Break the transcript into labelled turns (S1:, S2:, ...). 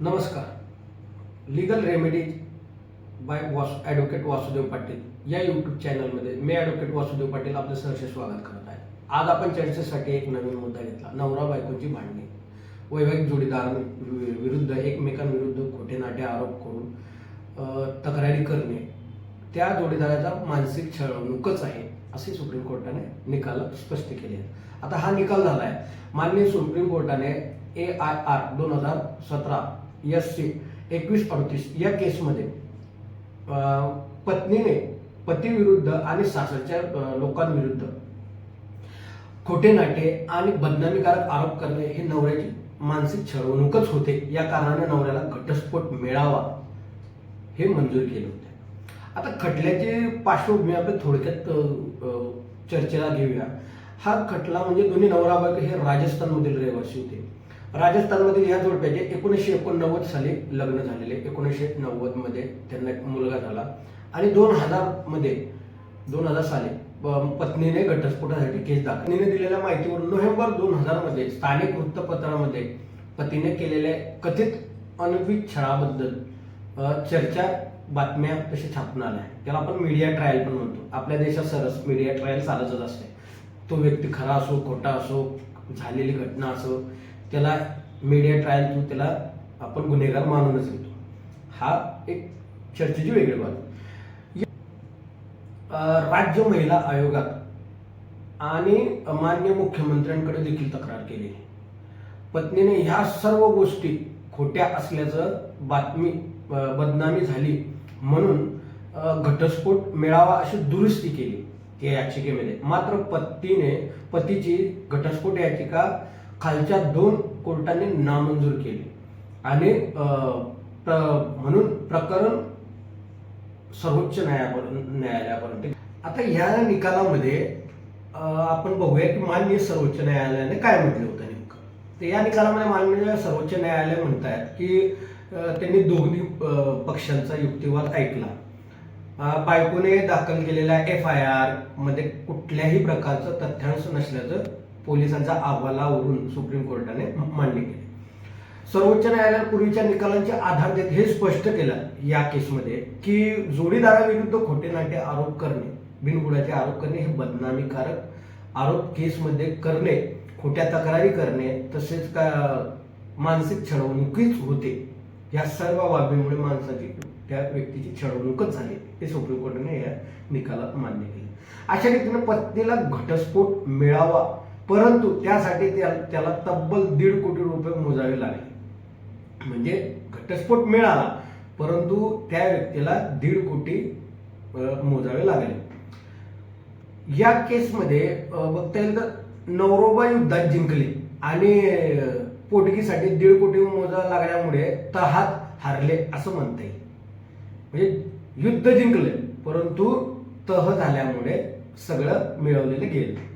S1: नमस्कार. Legal remedies by वॉस advocate Vasudev Patil या यूट्यूब चॅनलमध्ये मी ॲडव्होकेट वासुदेव पाटील आपलं सहर्ष स्वागत करत आहे. आज आपण चर्चेसाठी एक नवीन मुद्दा घेतला नवरा बायकोची भांडणे. वैवाहिक जोडीदार विरुद्ध एकमेकांविरुद्ध खोटे नाटे आरोप करून तक्रारी करणे त्या जोडीदाराचा मानसिक छळवणूकच आहे असे सुप्रीम कोर्टाने निकाल स्पष्ट केले आता हा निकाल झाला आहे माननीय सुप्रीम कोर्टाने ए आय आर दोन हजार सतरा एस सी एकवीस अडतीस या केसमध्ये पत्नीने पतीविरुद्ध आणि सासरच्या लोकांविरुद्ध खोटे नाटे आणि बदनामीकारक आरोप करणे हे नवऱ्याची मानसिक छळवणूकच होते. या कारणाने नवऱ्याला घटस्फोट मिळावा हे मंजूर केले होते. आता खटल्याची पार्श्वभूमी आपण थोडक्यात चर्चेला घेऊया. हा खटला म्हणजे दोन्ही नवरा बायको हे राजस्थानमधील रहिवासी होते. राजस्थानमधील या जोडप्याचे एकोणीसशे एकोणनव्वद साली लग्न झालेले. एकोणीसशे नव्वदमध्ये त्यांना एक मुलगा झाला. आणि दोन हजारमध्ये दोन हजार साली पत्नीने घटस्फोटासाठी केस दाखल पत्नीने दिलेल्या माहितीवरून नोव्हेंबर दोन हजारमध्ये स्थानिक वृत्तपत्रामध्ये पतीने केलेल्या कथित अनभिक छळाबद्दल चर्चा बातम्या तशी छापून आल्या. त्याला आपण मीडिया ट्रायल पण म्हणतो. आपल्या देशात सरस मीडिया ट्रायल चालतच असते. तो व्यक्ती खरा असो खोटा असो झालेली घटना असो त्याला मीडिया ट्रायल थ्रू त्याला आपण गुन्हेगार मानूनच घेतो. हा एक चर्चेची वेगळी बाब. राज्य महिला आयोगात आणि मान्य मुख्यमंत्र्यांकडे देखील तक्रार केली. पत्नीने ह्या सर्व गोष्टी खोट्या असल्याचं बातमी बदनामी झाली म्हणून घटस्फोट मिळावा अशी दुरुस्ती केली या याचिकेमध्ये. मात्र पत्नीने पतीची घटस्फोट याचिका खालच्या दोन कोर्टाने नामंजूर केले. आणि प्र- म्हणून प्रकरण सर्वोच्च न्यायापर्यंत न्यायालयापर्यंत आता ह्या निकालामध्ये आपण बघूया की माननीय सर्वोच्च न्यायालयाने काय म्हटलं होतं नेमकं. तर या निकालामध्ये माननीय सर्वोच्च न्यायालय म्हणतात की त्यांनी दोन्ही पक्षांचा युक्तिवाद ऐकला. बायकोने दाखल केलेल्या एफ आय आरमध्ये कुठल्याही प्रकारचं तथ्यांश नसल्याचं पोलिसांच्या अहवालावरून सुप्रीम कोर्टाने मान्य केले. सर्वोच्च न्यायालयात पूर्वीच्या निकालांचे आधार देत हे स्पष्ट केलं या केसमध्ये की जोडीदाराविरुद्ध खोटे नाटे आरोप करणे बिनबुडाचे आरोप करणे हे बदनामीकारक आरोप केसमध्ये करणे खोट्या तक्रारी करणे तसेच का मानसिक छळवणुकीच होते या सर्व बाबीमुळे माणसाची त्या व्यक्तीची छळवणूकच झाली हे सुप्रीम कोर्टाने या निकालात मान्य केले. अशा रीतीने पत्नीला घटस्फोट मिळावा परंतु त्यासाठी त्या- त्याला तब्बल दीड कोटी रुपये मोजावे लागले. म्हणजे घटस्फोट मिळाला परंतु त्या व्यक्तीला दीड कोटी मोजावे लागले. या केसमध्ये बघता येईल तर नवरोबा युद्धात जिंकले आणि पोटगीसाठी दीड कोटी मोजा लागल्यामुळे तहात हारले असं म्हणता येईल. म्हणजे युद्ध जिंकले परंतु तह झाल्यामुळे सगळं मिळवलेलं गेलं.